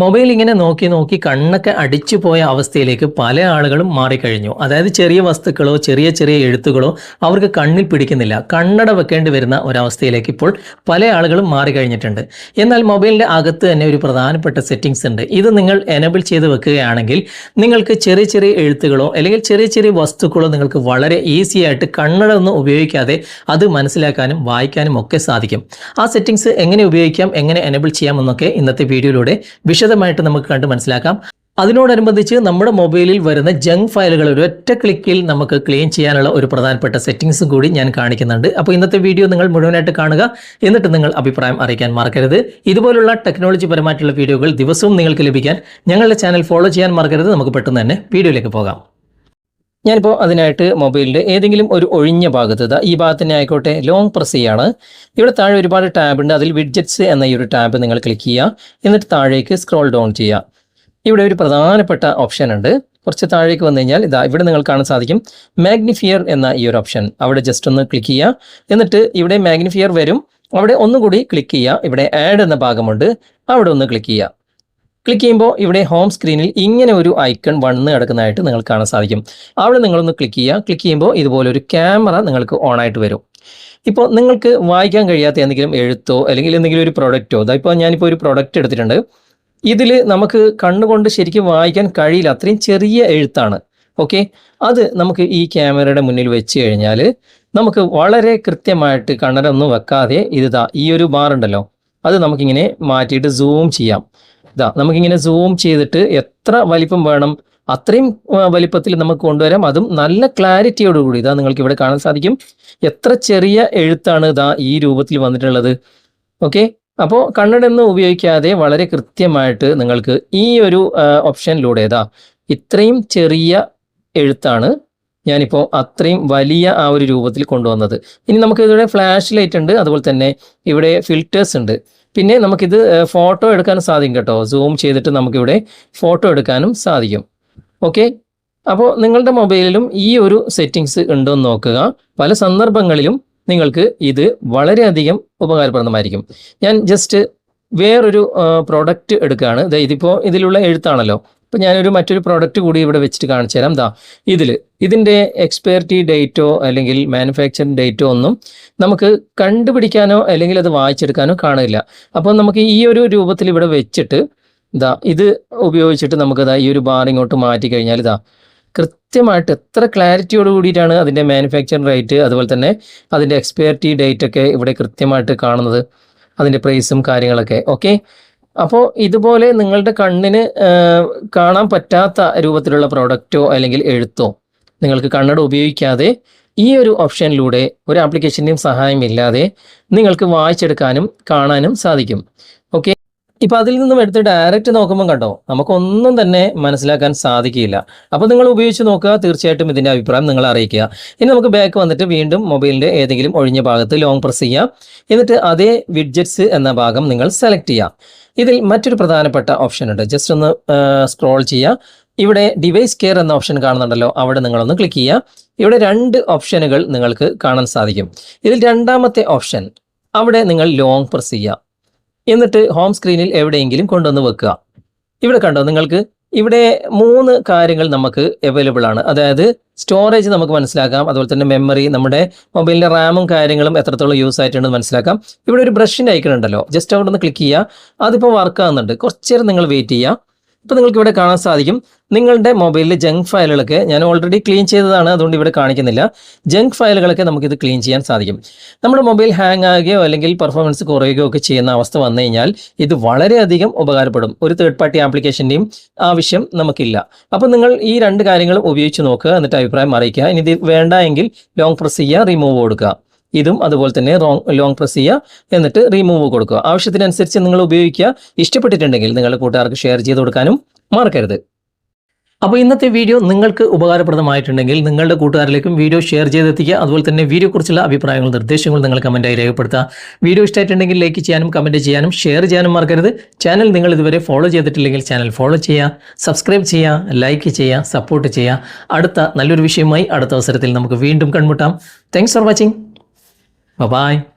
Mobile ഇങ്ങനെ നോക്കി നോക്കി കണ്ണൊക്കെ അടിച്ചു പോയ അവസ്ഥയിലേക്ക് പല ആളുകളും മാറിക്കഴിഞ്ഞു. അതായത് ചെറിയ വസ്തുക്കളോ ചെറിയ ചെറിയ എഴുത്തുകളോ അവർക്ക് കണ്ണിൽ പിടിക്കുന്നില്ല. കണ്ണട വെക്കേണ്ടി വരുന്ന ഒരവസ്ഥയിലേക്ക് ഇപ്പോൾ പല ആളുകളും മാറിക്കഴിഞ്ഞിട്ടുണ്ട്. എന്നാൽ മൊബൈലിന്റെ അകത്ത് തന്നെ ഒരു പ്രധാനപ്പെട്ട സെറ്റിങ്സ് ഉണ്ട്. ഇത് നിങ്ങൾ എനബിൾ ചെയ്ത് വെക്കുകയാണെങ്കിൽ നിങ്ങൾക്ക് ചെറിയ ചെറിയ എഴുത്തുകളോ അല്ലെങ്കിൽ ചെറിയ ചെറിയ വസ്തുക്കളോ നിങ്ങൾക്ക് വളരെ ഈസി ആയിട്ട് കണ്ണട ഒന്നും ഉപയോഗിക്കാതെ അത് മനസ്സിലാക്കാനും വായിക്കാനും ഒക്കെ സാധിക്കും. ആ സെറ്റിങ്സ് എങ്ങനെ ഉപയോഗിക്കാം എങ്ങനെ എനബിൾ ചെയ്യാം എന്നൊക്കെ ഇന്നത്തെ വീഡിയോയിലൂടെ വിശദമായിട്ട് നമുക്ക് കണ്ട് മനസ്സിലാക്കാം. അതിനോടനുബന്ധിച്ച് നമ്മുടെ മൊബൈലിൽ വരുന്ന ജങ്ക് ഫയലുകൾ ഒരു ഒറ്റ ക്ലിക്കിൽ നമുക്ക് ക്ലീൻ ചെയ്യാനുള്ള ഒരു പ്രധാനപ്പെട്ട സെറ്റിംഗ്സും കൂടി ഞാൻ കാണിക്കുന്നുണ്ട്. അപ്പോൾ ഇന്നത്തെ വീഡിയോ നിങ്ങൾ മുഴുവനായിട്ട് കാണുക. എന്നിട്ട് നിങ്ങൾ അഭിപ്രായം അറിയിക്കാൻ മറക്കരുത്. ഇതുപോലുള്ള ടെക്നോളജി പരമായിട്ടുള്ള വീഡിയോകൾ ദിവസവും നിങ്ങൾക്ക് ലഭിക്കാൻ ഞങ്ങളുടെ ചാനൽ ഫോളോ ചെയ്യാൻ മറക്കരുത്. നമുക്ക് പെട്ടെന്ന് തന്നെ വീഡിയോയിലേക്ക് പോകാം. ഞാനിപ്പോൾ അതിനായിട്ട് മൊബൈലിന്റെ ഏതെങ്കിലും ഒരു ഒഴിഞ്ഞ ഭാഗത്ത് ഈ ഭാഗത്ത് തന്നെ ആയിക്കോട്ടെ ലോങ് പ്രസ് ചെയ്യാണ്. ഇവിടെ താഴെ ഒരുപാട് ടാബ് ഉണ്ട്. അതിൽ വിഡ്ജറ്റ്സ് എന്ന ഈ ഒരു ടാബ് നിങ്ങൾ ക്ലിക്ക് ചെയ്യുക. എന്നിട്ട് താഴേക്ക് സ്ക്രോൾ ഡൗൺ ചെയ്യുക. ഇവിടെ ഒരു പ്രധാനപ്പെട്ട ഓപ്ഷൻ ഉണ്ട്. കുറച്ച് താഴേക്ക് വന്നു കഴിഞ്ഞാൽ ഇതാ ഇവിടെ നിങ്ങൾ കാണാൻ സാധിക്കും. മാഗ്നിഫിയർ എന്ന ഈ ഒരു ഓപ്ഷൻ അവിടെ ജസ്റ്റ് ഒന്ന് ക്ലിക്ക് ചെയ്യുക. എന്നിട്ട് ഇവിടെ മാഗ്നിഫിയർ വരും. അവിടെ ഒന്നുകൂടി ക്ലിക്ക് ചെയ്യുക. ഇവിടെ ആഡ് എന്ന ഭാഗമുണ്ട്. അവിടെ ഒന്ന് ക്ലിക്ക് ചെയ്യുക. ക്ലിക്ക് ചെയ്യുമ്പോൾ ഇവിടെ ഹോം സ്ക്രീനിൽ ഇങ്ങനെ ഒരു ഐക്കൺ വന്ന് കിടക്കുന്നതായിട്ട് നിങ്ങൾക്ക് കാണാൻ സാധിക്കും. അവിടെ നിങ്ങളൊന്ന് ക്ലിക്ക് ചെയ്യുക. ക്ലിക്ക് ചെയ്യുമ്പോൾ ഇതുപോലെ ഒരു ക്യാമറ നിങ്ങൾക്ക് ഓൺ ആയിട്ട് വരും. ഇപ്പോൾ നിങ്ങൾക്ക് വായിക്കാൻ കഴിയാത്ത എന്തെങ്കിലും എഴുത്തോ അല്ലെങ്കിൽ എന്തെങ്കിലും ഒരു പ്രൊഡക്റ്റോ ഇപ്പോൾ ഞാനിപ്പോൾ ഒരു പ്രൊഡക്റ്റ് എടുത്തിട്ടുണ്ട്. ഇതിൽ നമുക്ക് കണ്ണുകൊണ്ട് ശരിക്കും വായിക്കാൻ കഴിയില്ല. അത്രയും ചെറിയ എഴുത്താണ്. ഓക്കെ അത് നമുക്ക് ഈ ക്യാമറയുടെ മുന്നിൽ വെച്ച് കഴിഞ്ഞാൽ നമുക്ക് വളരെ കൃത്യമായിട്ട് കണ്ണരൊന്നും വെക്കാതെ ഇത് ഈ ഒരു ബാർ ഉണ്ടല്ലോ. അത് നമുക്കിങ്ങനെ മാറ്റിയിട്ട് സൂം ചെയ്യാം. ഇതാ നമുക്കിങ്ങനെ സൂം ചെയ്തിട്ട് എത്ര വലിപ്പം വേണം അത്രയും വലിപ്പത്തിൽ നമുക്ക് കൊണ്ടുവരാം. അതും നല്ല ക്ലാരിറ്റിയോടുകൂടി ഇതാ നിങ്ങൾക്ക് ഇവിടെ കാണാൻ സാധിക്കും. എത്ര ചെറിയ എഴുത്താണ് ഇതാ ഈ രൂപത്തിൽ വന്നിട്ടുള്ളത്. ഓക്കെ? അപ്പോൾ കണ്ണടൊന്നും ഉപയോഗിക്കാതെ വളരെ കൃത്യമായിട്ട് നിങ്ങൾക്ക് ഈ ഒരു ഓപ്ഷനിലൂടെ ഇതാ ഇത്രയും ചെറിയ എഴുത്താണ് ഞാനിപ്പോൾ അത്രയും വലിയ ആ ഒരു രൂപത്തിൽ കൊണ്ടുവന്നത്. ഇനി നമുക്ക് ഇവിടെ ഫ്ലാഷ് ലൈറ്റ് ഉണ്ട്. അതുപോലെ തന്നെ ഇവിടെ ഫിൽറ്റേഴ്സ് ഉണ്ട്. പിന്നെ നമുക്കിത് ഫോട്ടോ എടുക്കാനും സാധിക്കും കേട്ടോ. സൂം ചെയ്തിട്ട് നമുക്കിവിടെ ഫോട്ടോ എടുക്കാനും സാധിക്കും. ഓക്കെ അപ്പോൾ നിങ്ങളുടെ മൊബൈലിലും ഈ ഒരു സെറ്റിങ്സ് ഉണ്ടോ എന്ന് നോക്കുക. പല സന്ദർഭങ്ങളിലും നിങ്ങൾക്ക് ഇത് വളരെയധികം ഉപകാരപ്രദമായിരിക്കും. ഞാൻ ജസ്റ്റ് വേറൊരു പ്രോഡക്റ്റ് എടുക്കുകയാണ്. ഇതിപ്പോൾ ഇതിലുള്ള എഴുത്താണല്ലോ. അപ്പം ഞാനൊരു മറ്റൊരു പ്രോഡക്റ്റ് കൂടി ഇവിടെ വെച്ചിട്ട് കാണിച്ചു തരാം. ദാ ഇതിൽ ഇതിന്റെ എക്സ്പയർട്ടി ഡേറ്റോ അല്ലെങ്കിൽ മാനുഫാക്ചറിങ് ഡേറ്റോ ഒന്നും നമുക്ക് കണ്ടുപിടിക്കാനോ അല്ലെങ്കിൽ അത് വായിച്ചെടുക്കാനോ കാണില്ല അപ്പോൾ നമുക്ക് ഈ ഒരു രൂപത്തിൽ ഇവിടെ വെച്ചിട്ട് ഇതാ ഇത് ഉപയോഗിച്ചിട്ട് നമുക്ക് ഈ ഒരു ബാർ ഇങ്ങോട്ട് മാറ്റി കഴിഞ്ഞാൽ ഇതാ കൃത്യമായിട്ട് എത്ര ക്ലാരിറ്റിയോട് കൂടിയിട്ടാണ് അതിന്റെ മാനുഫാക്ചറിങ് റേറ്റ് അതുപോലെ തന്നെ അതിന്റെ എക്സ്പയർട്ടി ഡേറ്റ് ഒക്കെ ഇവിടെ കൃത്യമായിട്ട് കാണുന്നത്. അതിന്റെ പ്രൈസും കാര്യങ്ങളൊക്കെ ഓക്കെ അപ്പോൾ ഇതുപോലെ നിങ്ങളുടെ കണ്ണിന് കാണാൻ പറ്റാത്ത രൂപത്തിലുള്ള പ്രോഡക്റ്റോ അല്ലെങ്കിൽ എഴുത്തോ നിങ്ങൾക്ക് കണ്ണട ഉപയോഗിക്കാതെ ഈ ഒരു ഓപ്ഷനിലൂടെ ഒരു ആപ്ലിക്കേഷന്റെയും സഹായമില്ലാതെ നിങ്ങൾക്ക് വായിച്ചെടുക്കാനും കാണാനും സാധിക്കും ഓക്കെ ഇപ്പം അതിൽ നിന്നും എടുത്ത് ഡയറക്റ്റ് നോക്കുമ്പോൾ കണ്ടോ നമുക്കൊന്നും തന്നെ മനസ്സിലാക്കാൻ സാധിക്കില്ല അപ്പോൾ നിങ്ങൾ ഉപയോഗിച്ച് നോക്കുക തീർച്ചയായിട്ടും ഇതിന്റെ അഭിപ്രായം നിങ്ങൾ അറിയിക്കുക. ഇനി നമുക്ക് ബാക്ക് വന്നിട്ട് വീണ്ടും മൊബൈലിന്റെ ഏതെങ്കിലും ഒഴിഞ്ഞ ഭാഗത്ത് ലോങ് പ്രസ് ചെയ്യാം. എന്നിട്ട് അതേ വിഡ്ജറ്റ്സ് എന്ന ഭാഗം നിങ്ങൾ സെലക്ട് ചെയ്യാം. ഇതിൽ മറ്റൊരു പ്രധാനപ്പെട്ട ഓപ്ഷൻ ഉണ്ട്. ജസ്റ്റ് ഒന്ന് സ്ക്രോൾ ചെയ്യുക. ഇവിടെ ഡിവൈസ് കെയർ എന്ന ഓപ്ഷൻ കാണുന്നുണ്ടല്ലോ അവിടെ നിങ്ങളൊന്ന് ക്ലിക്ക് ചെയ്യുക. ഇവിടെ രണ്ട് ഓപ്ഷനുകൾ നിങ്ങൾക്ക് കാണാൻ സാധിക്കും. ഇതിൽ രണ്ടാമത്തെ ഓപ്ഷൻ അവിടെ നിങ്ങൾ ലോങ് പ്രസ് ചെയ്യുക. എന്നിട്ട് ഹോം സ്ക്രീനിൽ എവിടെയെങ്കിലും കൊണ്ടുവന്ന് വെക്കുക. ഇവിടെ കണ്ടോ നിങ്ങൾക്ക് ഇവിടെ മൂന്ന് കാര്യങ്ങൾ നമുക്ക് അവൈലബിൾ ആണ്. അതായത് സ്റ്റോറേജ് നമുക്ക് മനസ്സിലാക്കാം അതുപോലെ തന്നെ മെമ്മറി നമ്മുടെ മൊബൈലിന്റെ റാമും കാര്യങ്ങളും എത്രത്തോളം യൂസ് ആയിട്ടുണ്ടെന്ന് മനസ്സിലാക്കാം. ഇവിടെ ഒരു ബ്രഷിന്റെ ഐക്കൺ ഉണ്ടല്ലോ ജസ്റ്റ് അവിടെ ഒന്ന് ക്ലിക്ക് ചെയ്യുക. അതിപ്പോൾ വർക്ക് ആകുന്നുണ്ട് കുറച്ചേരം നിങ്ങൾ വെയിറ്റ് ചെയ്യുക. ഇപ്പോൾ നിങ്ങൾക്ക് ഇവിടെ കാണാൻ സാധിക്കും. നിങ്ങളുടെ മൊബൈലിലെ ജങ്ക് ഫയലുകളൊക്കെ ഞാൻ ഓൾറെഡി ക്ലീൻ ചെയ്തതാണ് അതുകൊണ്ട് ഇവിടെ കാണിക്കുന്നില്ല. ജങ്ക് ഫയലുകളൊക്കെ നമുക്കിത് ക്ലീൻ ചെയ്യാൻ സാധിക്കും. നമ്മുടെ മൊബൈൽ ഹാങ് ആകുകയോ അല്ലെങ്കിൽ പെർഫോമൻസ് കുറയുകയോ ഒക്കെ ചെയ്യുന്ന അവസ്ഥ വന്നു കഴിഞ്ഞാൽ ഇത് വളരെയധികം ഉപകാരപ്പെടും. ഒരു തേർഡ് പാർട്ടി ആപ്ലിക്കേഷന്റെയും ആവശ്യം നമുക്കില്ല. അപ്പോൾ നിങ്ങൾ ഈ രണ്ട് കാര്യങ്ങളും ഉപയോഗിച്ച് നോക്കുക എന്നിട്ട് അഭിപ്രായം അറിയിക്കുക. ഇനി ഇത് വേണ്ട എങ്കിൽ ലോങ് പ്രസ് ചെയ്യുക റിമൂവ് കൊടുക്കുക. ഇതും അതുപോലെ തന്നെ റോങ് ലോങ് പ്രസ് ചെയ്യുക എന്നിട്ട് റിമൂവ് കൊടുക്കുക. ആവശ്യത്തിനനുസരിച്ച് നിങ്ങൾ ഉപയോഗിക്കുക. ഇഷ്ടപ്പെട്ടിട്ടുണ്ടെങ്കിൽ നിങ്ങളുടെ കൂട്ടുകാർക്ക് ഷെയർ ചെയ്ത് കൊടുക്കാനും മറക്കരുത്. അപ്പോൾ ഇന്നത്തെ വീഡിയോ നിങ്ങൾക്ക് ഉപകാരപ്രദമായിട്ടുണ്ടെങ്കിൽ നിങ്ങളുടെ കൂട്ടുകാരിലേക്കും വീഡിയോ ഷെയർ ചെയ്തെത്തിക്കുക. അതുപോലെ തന്നെ വീഡിയോക്കുറിച്ചുള്ള അഭിപ്രായങ്ങളും നിർദ്ദേശങ്ങളും നിങ്ങൾ കമന്റായി രേഖപ്പെടുത്തുക. വീഡിയോ ഇഷ്ടമായിട്ടുണ്ടെങ്കിൽ ലൈക്ക് ചെയ്യാനും കമന്റ് ചെയ്യാനും ഷെയർ ചെയ്യാനും മറക്കരുത്. ചാനൽ നിങ്ങൾ ഇതുവരെ ഫോളോ ചെയ്തിട്ടില്ലെങ്കിൽ ചാനൽ ഫോളോ ചെയ്യുക. സബ്സ്ക്രൈബ് ചെയ്യുക ലൈക്ക് ചെയ്യുക സപ്പോർട്ട് ചെയ്യുക. അടുത്ത നല്ലൊരു വിഷയമായി അടുത്ത അവസരത്തിൽ നമുക്ക് വീണ്ടും കൺമുട്ടാം താങ്ക്സ് ഫോർ വാച്ചിങ് 拜拜。